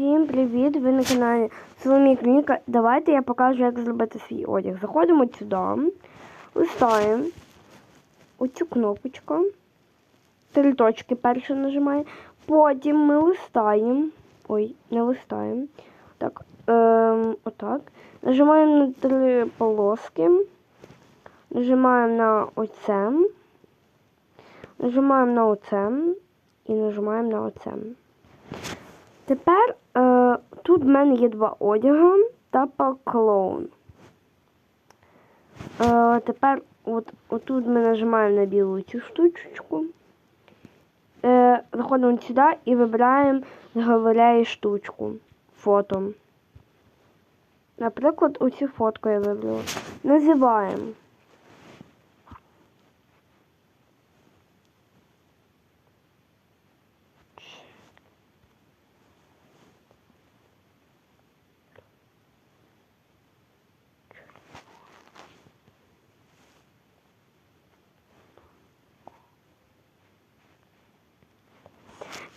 Всім привіт! Ви на каналі Соломія Клініка. Давайте я покажу, як зробити свій одяг. Заходимо сюди, листаємо оцю кнопочку. Три точки перше нажимаємо. Потім ми листаємо. Ой, не листаємо. Так, ем, отак. Нажимаємо на три полоски. Нажимаємо на оце. Нажимаємо на оце. І нажимаємо на оце. Тепер е, тут в мене є два одяга та поклоун. Е, тепер от, отут ми нажимаємо на білу цю штучку. Е, заходимо сюди і вибираємо заговоряє штучку. Фото. Наприклад, оцю фотку я вибрала. Називаємо.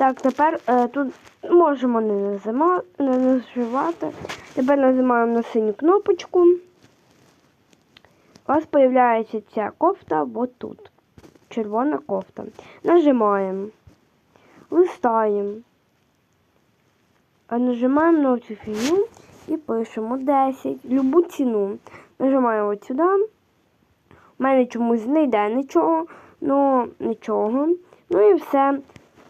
Так, тепер е, тут можемо не, назима, не наживати. Тепер нажимаємо на синю кнопочку. У вас з'являється ця кофта от тут. Червона кофта. Нажимаємо. Листаємо. А нажимаємо на цю фігню і пишемо 10. Любу ціну. Нажимаємо от сюди. У мене чомусь не йде нічого, ну нічого. Ну і все.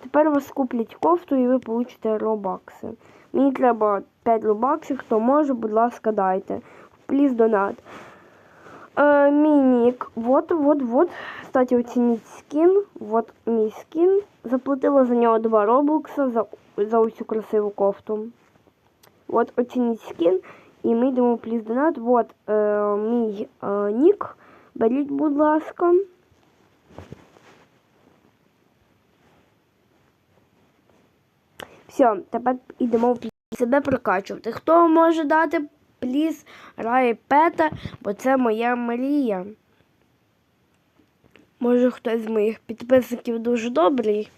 Тепер вас куплять кофту і ви получите робакси. Мені треба 5 робаксів, хто може, будь ласка, дайте. Пліз донат. Е, мій нік. Вот, вот, вот. Кстати, оцініть скін. Вот мій скін. Заплатила за нього 2 робокса за, за оцю красиву кофту. От оцініть скін. І ми йдемо пліз донат. Вот е, мій е, нік. Беріть, будь ласка. Все, тепер йдемо в пліс. себе прокачувати. Хто може дати пліс рай пета, бо це моя мрія. Може хтось з моїх підписників дуже добрий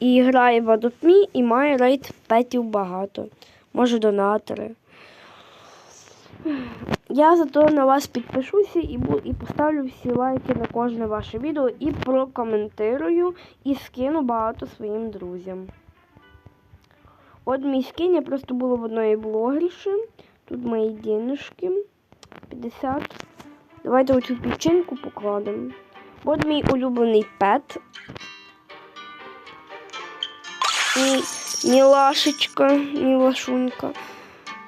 і грає в Adopt.me і має рейд петів багато. Може донатори. Я зато на вас підпишуся і і поставлю всі лайки на кожне ваше відео і прокоментирую і скину багато своїм друзям. От мій скін я просто була в одної блогерші. Тут мої денежки. 50. Давайте оцю півчинку покладемо. От мій улюблений пет. Мій мілашечка, мілашунька.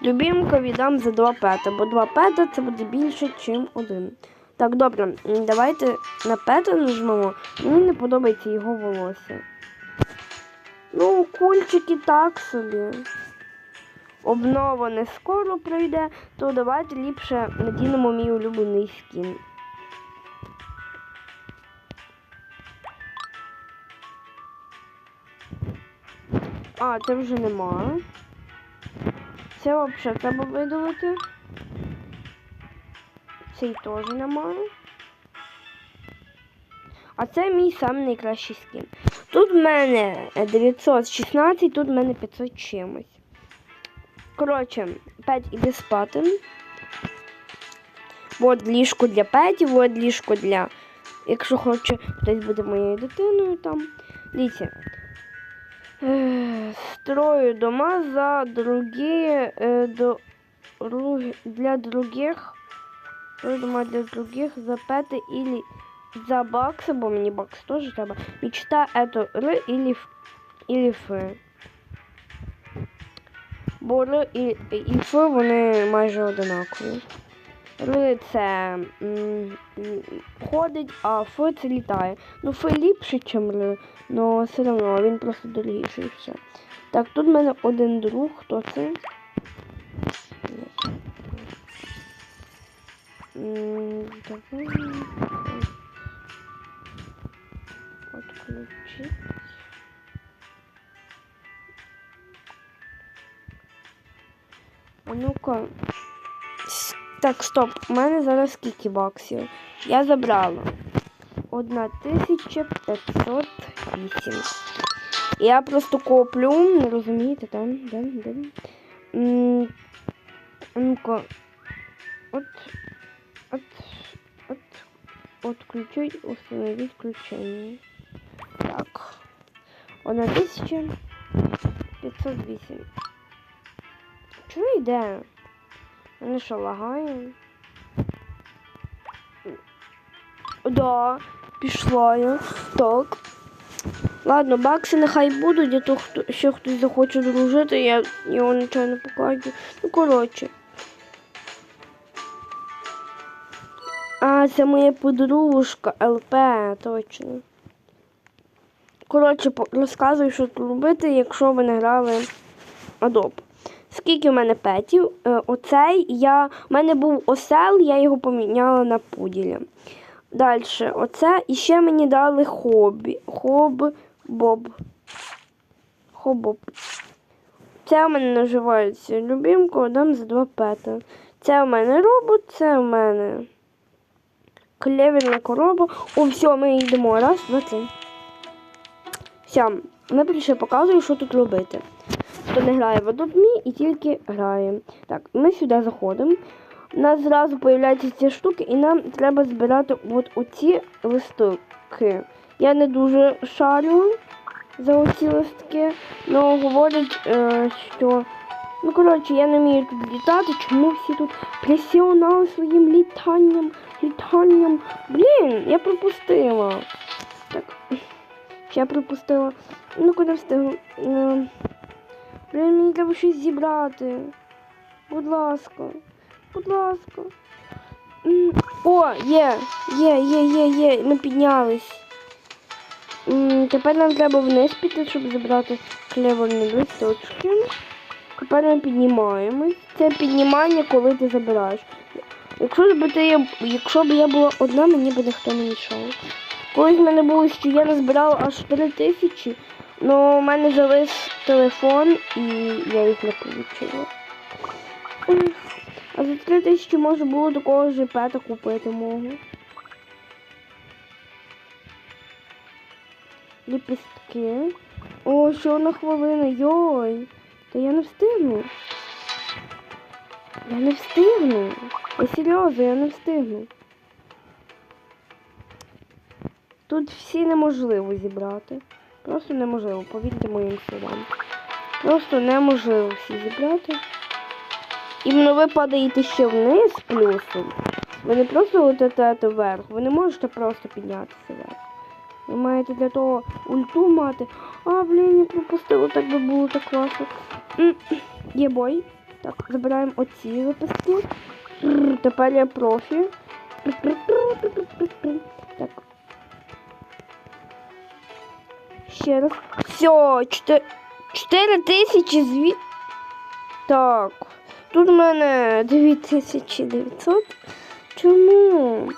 Любімка віддам за два пета, бо два пета це буде більше, ніж один. Так, добре, давайте на пета нажмемо. Мені не подобається його волосся. Ну, кульчики так собі. Обнова не скоро пройде, то давайте ліпше надінемо мій улюблений скін. А, це вже немає. Це взагалі треба видалити. Цей теж немає. А це мій самий найкращий скін. Тут в мене е, 916, тут в мене 500 чимось. Коротше, Пет іде спати. От ліжко для петів, от ліжко для. Якщо хоче, хтось буде моєю дитиною там. Дивіться. Строю дома за другі е, до, для других. Строю дома для других за пети или за баксы, бо мені бакс тоже треба. Мечта это Р или, или Ф. Бо Р і, і Ф вони майже одинакові. Р це ходить, а Ф це літає. Ну Ф ліпше, ніж Р, але все одно він просто дорогіший все. Так, тут в мене один друг, хто це? М, давай. Отключить. А ну-ка. Так, стоп. У мене зараз скільки баксів? Я забрала. 1508. Я просто коплю, розумієте, там, де, де. Ну-ка. От, от, от, отключить, установить включение. Одна тисяча 508. Чого йде? Вони що, лагає? Да, пішла я. Так. Ладно, бакси нехай будуть, а то хто, ще хтось захоче дружити, я його нічого не покладу. Ну, коротше. А, це моя подружка ЛП, точно. Коротше, розказую, що робити, якщо ви не грали Adobe. Скільки в мене петів? Е, Оцей я. У мене був осел, я його поміняла на пуділя. Далі, оце. І ще мені дали хобі. Хоб Боб. Хобоб. Це у мене називається любимко, дам за два пета. Це у мене робот, це у мене клеверна короба. О, все, ми йдемо. Раз, два, три. Ми більше показую, що тут робити. Хто не грає в Adobe і тільки грає. Так, ми сюди заходимо. У нас зразу з'являються ці штуки, і нам треба збирати от оці листки. Я не дуже шарю за оці листки, але говорять, е, що. Ну, коротше, я не вмію тут літати, чому всі тут пресіонали своїм літанням, літанням. Блін, я пропустила. Так. Я пропустила. Ну, куди встигла? Е, Блін, мені треба щось зібрати. Будь ласка. Будь ласка. О, є, є, є, є, є. Ми піднялись. Тепер нам треба вниз піти, щоб забрати клеверні листочки. Тепер ми піднімаємось. Це піднімання, коли ти забираєш. Якщо б ти, якщо б я була одна, мені б ніхто не мішав. Колись в мене було, що я назбирала аж 3 тисячі, але в мене завис телефон і я їх не отримала. А за 3 тисячі можна було такого ж пета купити можу. Ліпістки. О, ще одна хвилина, йой. Та я не встигну. Я не встигну. Я серйозно, я не встигну. Тут всі неможливо зібрати. Просто неможливо, повірте моїм словам. Просто неможливо всі зібрати. Іменно ви падаєте ще вниз плюсом. Ви не просто летите вверх, ви не можете просто піднятися вверх. Ви маєте для того ульту мати. А, блін, я пропустила, так би було так класно. Є бой. Так, забираємо оці випуски. Тепер я профі. Ще раз. Все, 4 тисячі зві... Так. Тут в мене 2900. Чому?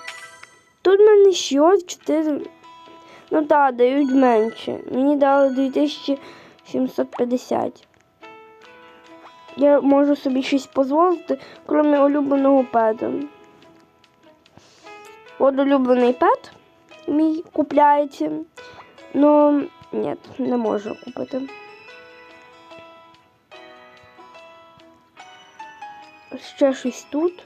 Тут в мене ще 4. Ну так, дають менше. Мені дали 2750. Я можу собі щось дозволити, крім улюбленого пета. От улюблений пет мій купляється. Ну, ні, не можу купити. Ще щось тут.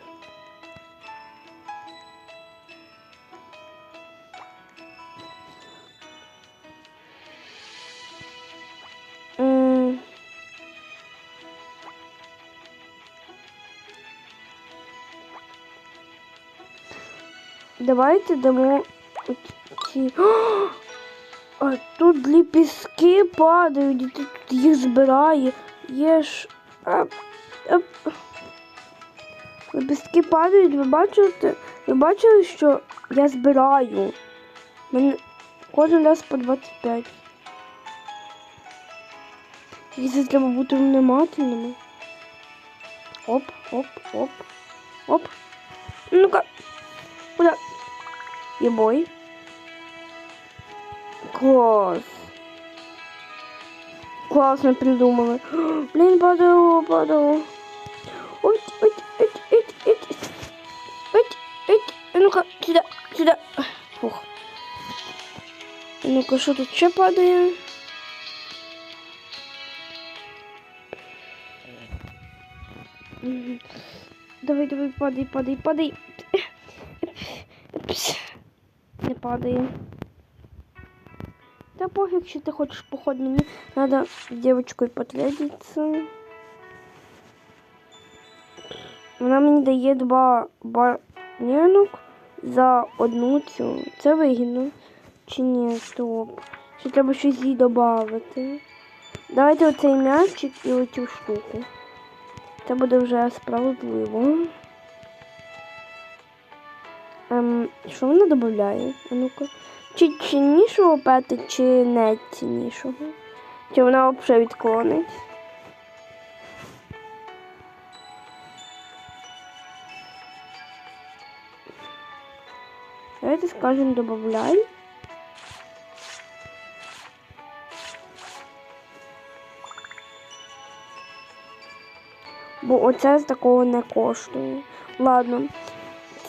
Давайте дамо ці. А тут ліпістки падають, і ти тут їх збирає. Є ж. А, а, Лепестки падають, ви бачите? Ви бачили, що я збираю? Мене кожен раз по 25. І треба бути внимательними. Оп, оп, оп, оп. Ну-ка. Куда? Є Класс. Классно придумали. Блин, падало, падал. Ой, ой, ой, ой, ой, ой, ой, ой, Ну-ка, сюда, сюда. Фух. Ну-ка, что тут еще падаем? Давай, давай, падай, падай, падай. Не падаем. Та пофіг, що ти хочеш поход, мені треба з дівчинкою потрядитися. Вона мені дає два банянок за одну цю. Це вигідно. Чи ні, стоп. Ще треба щось їй додати. Давайте оцей м'ячик і оцю штуку. Це буде вже справедливо. Ем, що вона додає? А ну-ка. Чи ціннішого пети, чи не ціннішого? Чи вона взагалі відклонить? Давайте скажемо добавляй. Бо оце з такого не коштує. Ладно,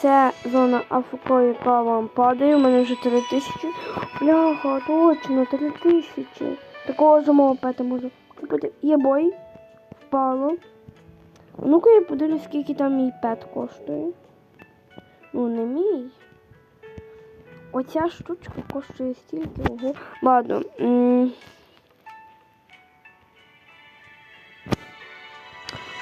це зона АФК, яка вам падає. У мене вже 3 тисячі. Бляха, точно, 3 тисячі. Такого самого пета можу. Є бой. Впало. Ну-ка я подивлюсь, скільки там мій пет коштує. Ну, не мій. Оця штучка коштує стільки. Ого. Ладно.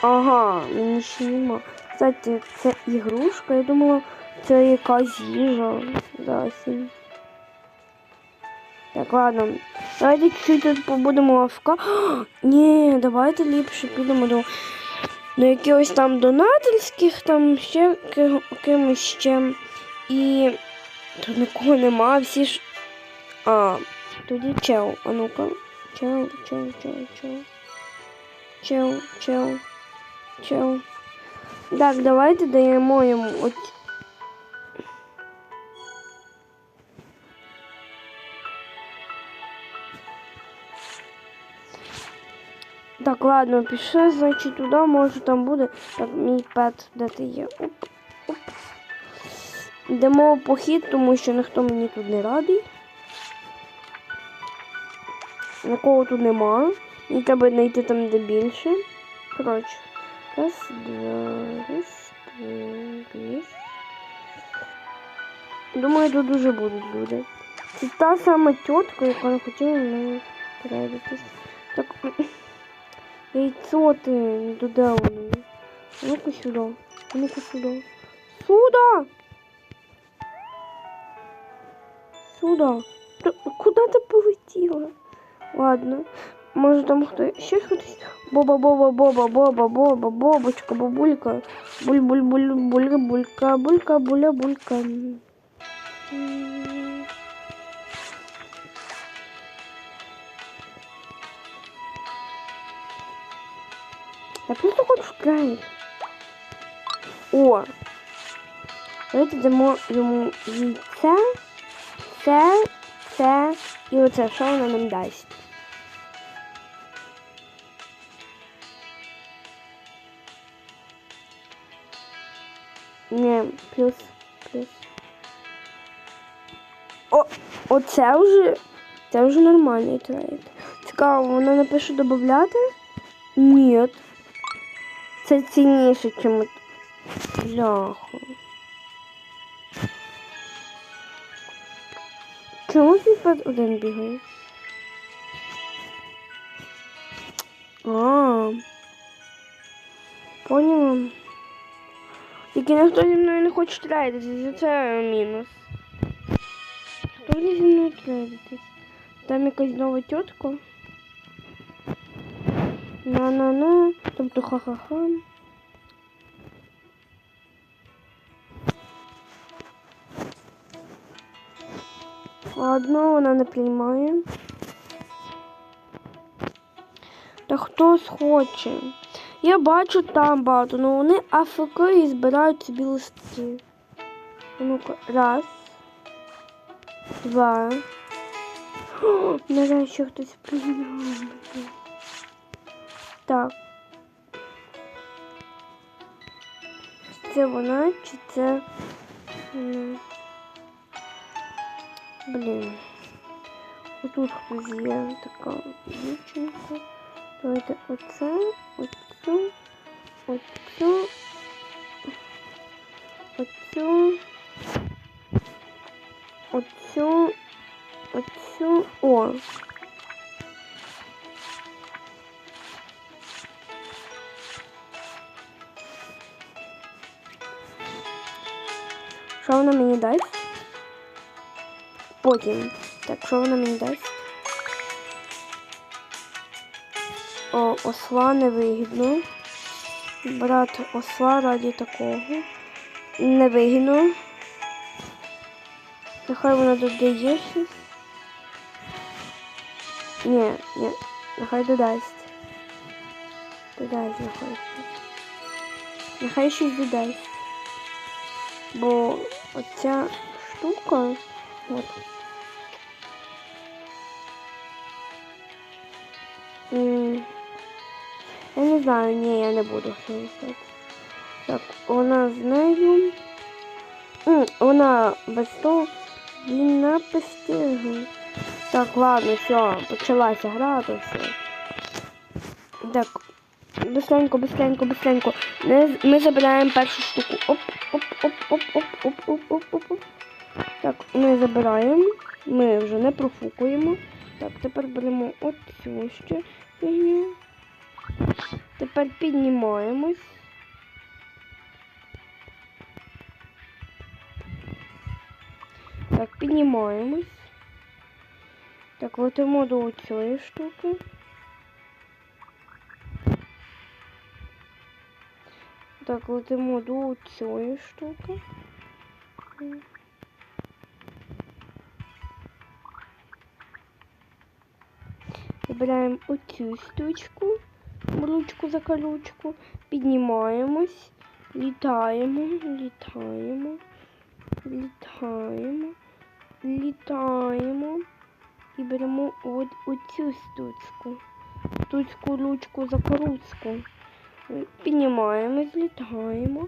Ага, мені ще нема. Кстати, це ігрушка, я думала, це якась їжа. Засінь. Так, ладно. Давайте чуть-чуть тут побудемо АФК. Ні, давайте ліпше підемо до, до якихось там донательських, там ще кимось ще. І тут нікого нема, всі ж. А, тоді чел. А ну-ка. Чел, чел, чел, чел. Чел, чел. Чел. Так, давайте даємо йому от. Так, ладно, пішли, значить, туди, може там буде. Так, мій пет, де ти є? Оп, оп. Йдемо в похід, тому що ніхто мені тут не радий. Нікого тут нема. Мені треба знайти там, де більше. Коротше. Раз, два, раз, два, раз. Думаю, тут дуже будуть люди. Це та сама тітка, яка не хотіла мене передатись. Так, яйцо ти, не туди воно. А Ну-ка сюди. А Ну-ка сюди. Сюда! Сюда. Та Куди ти полетіла? Ладно. Може там хто ще хтось? Боба, боба, боба, боба, боба, бобочка, бабулька. Буль, буль, буль, булька, булька, булька, буля, булька. Я просто хочу вкрай. О! Давайте дамо йому яйце, це, це і оце, що вона нам дасть. Оце вже, це вже нормальний трейд. Цікаво, вона напише додати? Ні. Це цінніше, чим Бляха. Чому він один бігає? А. Поняла. Тільки ніхто зі мною не хоче трейдитися, це мінус. Хто буде зі? Там якась нова тітка. На-на-на, тобто ха-ха-ха. Ладно, вона не приймає. Та хтось хоче. Я бачу там багато, але вони АФК і збирають собі листки. А Ну-ка, раз. Два. О, нарешті хтось прийняв. Так. Чи це вона, чи це вона? Блін. Отут хтось є така дівчинка. Давайте оце, оце оцю, оцю, Оцю, оцю, о. Що вона мені дасть? Потім. Так, що вона мені дасть? О, осла невигідно. Брат осла раді такого. Невигідно. Нехай вона додає щось. Ні, ні, нехай додасть. Додасть нехай щось. Нехай щось додасть. Бо оця штука. От. Я не знаю, ні, я не буду хилити. Так, вона з нею. Вона без того він не постигне. Так, ладно, все, почалася гра, то все. Так, быстренько, быстренько, быстренько. Ми, ми забираємо першу штуку. Оп, оп, оп, оп, оп, оп, оп, оп, оп, оп. Так, ми забираємо. Ми вже не профукуємо. Так, тепер беремо оцю ще фігню. Тепер піднімаємось. Так, піднімаємось. Так, летимо до цієї штуки. Так, летимо до цієї штуки. Вибираємо оцю штучку, ручку за колючку, піднімаємось, літаємо, літаємо, літаємо, літаємо і беремо от оцю штучку, штучку, ручку за коруцьку. Піднімаємось, літаємо,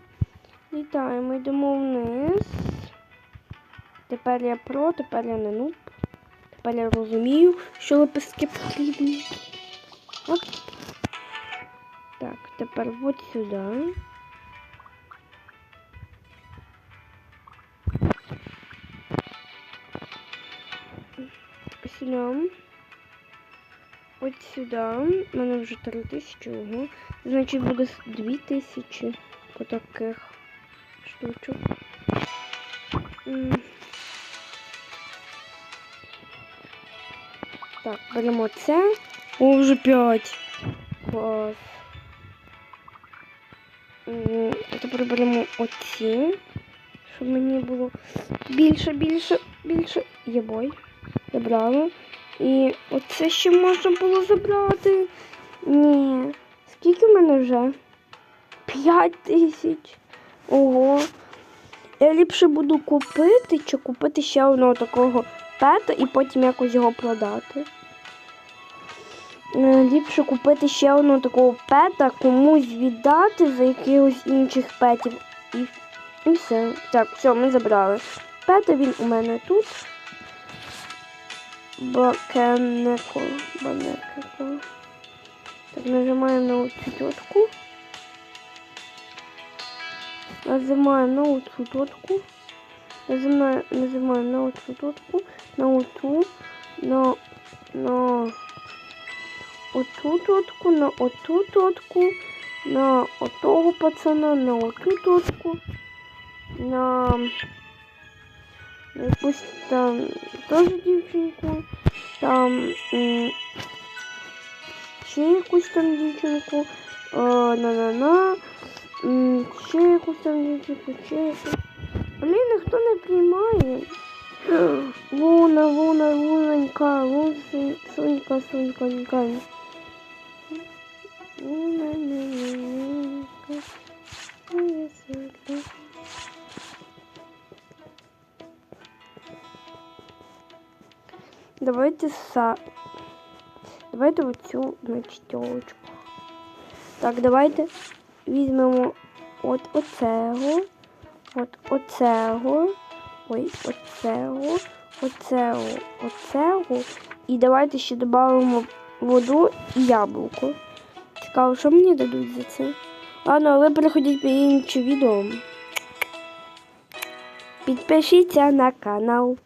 літаємо, йдемо вниз. Тепер я про, тепер я не нуб. Тепер я розумію, що лепестки потрібні. Так, тепер от сюди. Сюди. От сюди. У мене вже три тисячі. Ого. Значить буде дві тисячі отаких штучок. Так, беремо це. О, вже 5. Клас. Тепер беремо оці, щоб мені було більше, більше, більше. Єбой. Забрала. І оце ще можна було забрати. Ні. Скільки в мене вже? 5 тисяч. Ого. Я ліпше буду купити чи купити ще одного такого пета і потім якось його продати. Е, Ліпше купити ще одного такого пета, комусь віддати за якихось інших петів. І, і все. Так, все, ми забрали. Пета він у мене тут. Бакенеко. Банекеко. Так, нажимаємо на оцю точку. Нажимаємо на оцю точку. Нажимаємо, нажимаємо на оцю точку, на оцю, на, на оту точку, на оту точку, на отого пацана, на оту точку, на якусь там теж дівчинку, там ще якусь там дівчинку, е, на-на-на, ще якусь там дівчинку, ще якусь. Блін, ніхто не приймає. Луна, луна, лунонька, лун, сонька, соньконька. Луна, лунонька, Давайте са. Давайте оцю значить, тілочку. Так, давайте візьмемо от оцего. От оцего. Ой, оцего, оцего, оцего. І давайте ще додамо воду і яблуко. Цікаво, що мені дадуть за це? Ладно, ви переходіть під інші відео. Підпишіться на канал.